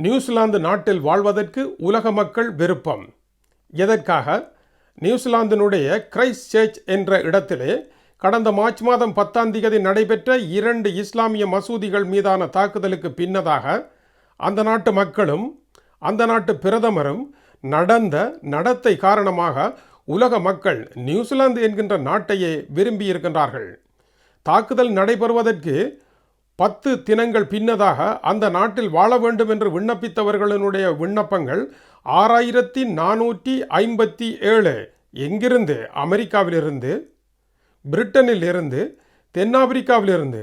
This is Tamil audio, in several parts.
நியூசிலாந்து நாட்டில் வாழ்வதற்கு உலக மக்கள் விருப்பம். எதற்காக? நியூசிலாந்தினுடைய கிரைஸ்ட் சர்ச் என்ற இடத்திலே கடந்த மார்ச் மாதம் பத்தாம் தேதி நடைபெற்ற இரண்டு இஸ்லாமிய மசூதிகள் மீதான தாக்குதலுக்கு பின்னதாக அந்த நாட்டு மக்களும் அந்த நாட்டு பிரதமரும் நடந்த நடத்தை காரணமாக உலக மக்கள் நியூசிலாந்து என்கின்ற நாட்டையே விரும்பியிருக்கின்றார்கள் தாக்குதல் நடைபெறுவதற்கு பத்து தினங்கள் பின்னதாக அந்த நாட்டில் வாழ வேண்டும் என்று விண்ணப்பித்தவர்களினுடைய விண்ணப்பங்கள் ஆறாயிரத்தி நானூற்றி ஐம்பத்தி ஏழு. எங்கிருந்து? அமெரிக்காவிலிருந்து பிரிட்டனில் இருந்து தென்னாப்பிரிக்காவிலிருந்து.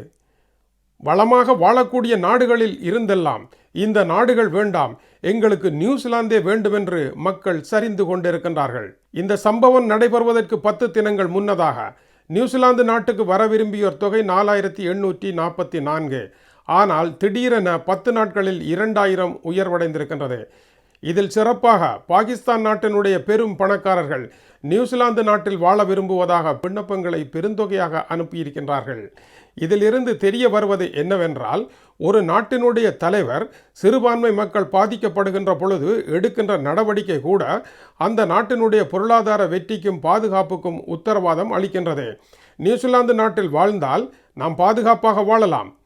வளமாக வாழக்கூடிய நாடுகளில் இருந்தெல்லாம் இந்த நாடுகள் வேண்டாம் எங்களுக்கு நியூசிலாந்தே வேண்டுமென்று மக்கள் சரிந்து கொண்டிருக்கின்றார்கள். இந்த சம்பவம் நடைபெறுவதற்கு பத்து தினங்கள் முன்னதாக நியூசிலாந்து நாட்டுக்கு வர விரும்பியோர் தொகை நாலாயிரத்தி எண்ணூற்றி நாற்பத்தி நான்கு. ஆனால் திடீரென பத்து நாட்களில் இரண்டாயிரம் உயர்வடைந்திருக்கின்றது. இதில் சிறப்பாக பாகிஸ்தான் நாட்டினுடைய பெரும் பணக்காரர்கள் நியூசிலாந்து நாட்டில் வாழ விரும்புவதாக விண்ணப்பங்களை பெருந்தொகையாக அனுப்பியிருக்கின்றார்கள். இதிலிருந்து தெரிய வருவது என்னவென்றால் ஒரு நாட்டினுடைய தலைவர் சிறுபான்மை மக்கள் பாதிக்கப்படுகின்ற பொழுது எடுக்கின்ற நடவடிக்கை கூட அந்த நாட்டினுடைய பொருளாதார வெற்றிக்கும் பாதுகாப்புக்கும் உத்தரவாதம் அளிக்கின்றது. நியூசிலாந்து நாட்டில் வாழ்ந்தால் நாம் பாதுகாப்பாக வாழலாம்.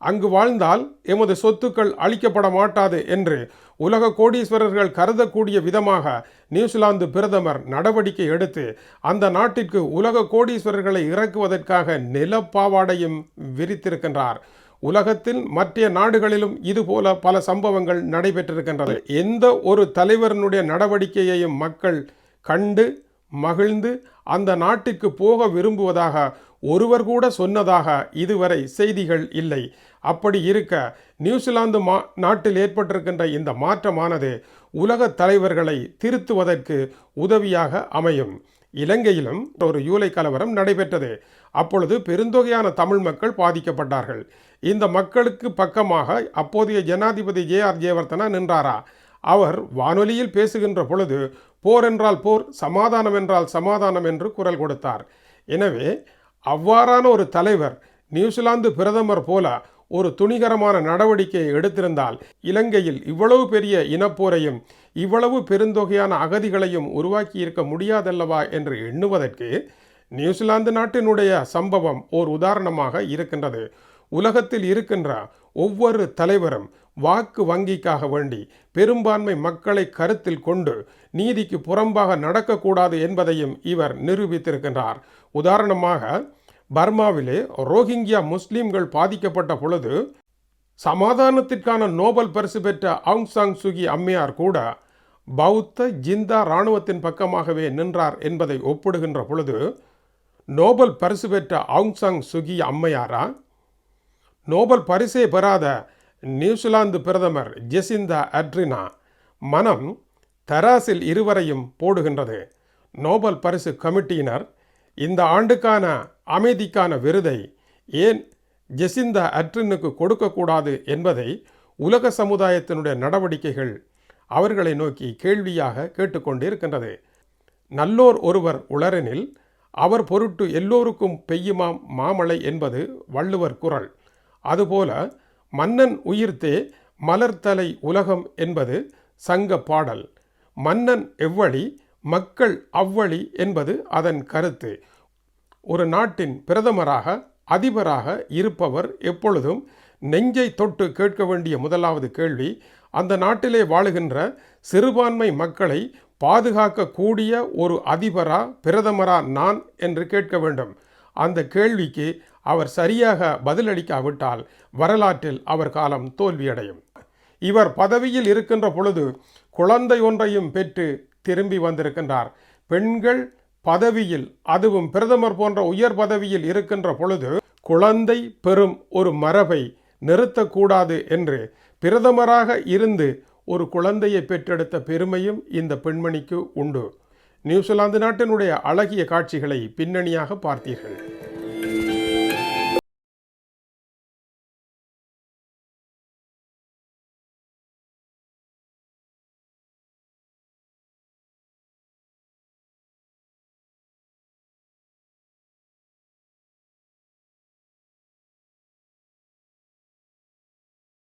அங்கு வாழ்ந்தால் எமது சொத்துக்கள் அளிக்கப்பட மாட்டாது என்று உலக கோடீஸ்வரர்கள் கருதக்கூடிய விதமாக நியூசிலாந்து பிரதமர் நடவடிக்கை எடுத்து அந்த நாட்டிற்கு உலக கோடீஸ்வரர்களை இறக்குவதற்காக நிலப்பாவாடையும் விரித்திருக்கின்றார். உலகத்தில் மற்ற நாடுகளிலும் இதுபோல பல சம்பவங்கள் நடைபெற்றிருக்கின்றது. எந்த ஒரு தலைவரினுடைய நடவடிக்கையையும் மக்கள் கண்டு மகிழ்ந்து அந்த நாட்டிற்கு போக விரும்புவதாக ஒருவர் கூட சொன்னதாக இதுவரை செய்திகள் இல்லை. அப்படி இருக்க நியூசிலாந்து மா நாட்டில் ஏற்பட்டிருக்கின்ற இந்த மாற்றமானது உலக தலைவர்களை திருத்துவதற்கு உதவியாக அமையும். இலங்கையிலும் ஒரு யூலை கலவரம் நடைபெற்றது. அப்பொழுது பெருந்தொகையான தமிழ் மக்கள் பாதிக்கப்பட்டார்கள். இந்த மக்களுக்கு பக்கமாக அப்போதைய ஜனாதிபதி ஜே ஆர் ஜெயவர்தனா நின்றாரா? அவர் வானொலியில் பேசுகின்ற பொழுது போர் என்றால் போர் சமாதானம் என்றால் சமாதானம் என்று குரல் கொடுத்தார். எனவே அவ்வாறான ஒரு தலைவர் நியூசிலாந்து பிரதமர் போல ஒரு துணிகரமான நடவடிக்கையை எடுத்திருந்தால் இலங்கையில் இவ்வளவு பெரிய இனப்போரையும் இவ்வளவு பெருந்தொகையான அகதிகளையும் உருவாக்கி இருக்க முடியாதல்லவா என்று எண்ணுவதற்கு நியூசிலாந்து நாட்டினுடைய சம்பவம் ஓர் உதாரணமாக இருக்கின்றது. உலகத்தில் இருக்கின்ற ஒவ்வொரு தலைவரும் வாக்கு வங்கிக்காக வேண்டி பெரும்பான்மை மக்களை கருத்தில் கொண்டு நீதிக்கு புறம்பாக நடக்கக்கூடாது என்பதையும் இவர் நிரூபித்திருக்கின்றார். உதாரணமாக பர்மாவிலே ரோஹிங்கியா முஸ்லீம்கள் பாதிக்கப்பட்ட பொழுது சமாதானத்திற்கான நோபல் பரிசு பெற்ற ஆங் சாங் சுகி அம்மையார் கூட பௌத்த ஜிந்தா இராணுவத்தின் பக்கமாகவே நின்றார் என்பதை ஒப்பிடுகின்ற பொழுது நோபல் பரிசு பெற்ற ஆங் சாங் சுகி அம்மையாரா? நோபல் பரிசே பெறாத நியூசிலாந்து பிரதமர் ஜெசிந்தா அட்ரினா மனம் தராசில் இருவரையும் போடுகின்றது. நோபல் பரிசு கமிட்டியினர் இந்த ஆண்டுக்கான அமைதிக்கான விருதை ஏன் ஜெசிந்தா அட்ரினுக்கு கொடுக்கக்கூடாது என்பதை உலக சமுதாயத்தினுடைய நடவடிக்கைகள் அவர்களை நோக்கி கேள்வியாக கேட்டுக்கொண்டிருக்கின்றது. நல்லோர் ஒருவர் உளரெனில் அவர் பொருட்டு எல்லோருக்கும் பெய்யுமாம் மாமழை என்பது வள்ளுவர் குரல். அதுபோல மன்னன் உயிர்த்தே மலர்தலை உலகம் என்பது சங்க பாடல். மன்னன் எவ்வழி மக்கள் அவ்வழி என்பது அதன் கருத்து. ஒரு நாட்டின் பிரதமராக அதிபராக இருப்பவர் எப்பொழுதும் நெஞ்சை தொட்டு கேட்க வேண்டிய முதலாவது கேள்வி அந்த நாட்டிலே வாழுகின்ற சிறுபான்மை மக்களை பாதுகாக்கக்கூடிய ஒரு அதிபரா பிரதமரா நான் என்று கேட்க வேண்டும். அந்த கேள்விக்கு அவர் சரியாக பதிலளிக்காவிட்டால் வரலாற்றில் அவர் காலம் தோல்வியடையும். இவர் பதவியில் இருக்கின்ற பொழுது குழந்தை ஒன்றையும் பெற்று திரும்பி வந்திருக்கின்றார். பெண்கள் பதவியில் அதுவும் பிரதமர் போன்ற உயர் பதவியில் இருக்கின்ற பொழுது குழந்தை பெறும் ஒரு மரபை நிறுத்தக்கூடாது என்று பிரதமராக இருந்து ஒரு குழந்தையை பெற்றெடுத்த பெருமையும் இந்த பெண்மணிக்கு உண்டு. நியூசிலாந்து நாட்டினுடைய அழகிய காட்சிகளை பின்னணியாக பார்த்தீர்கள்.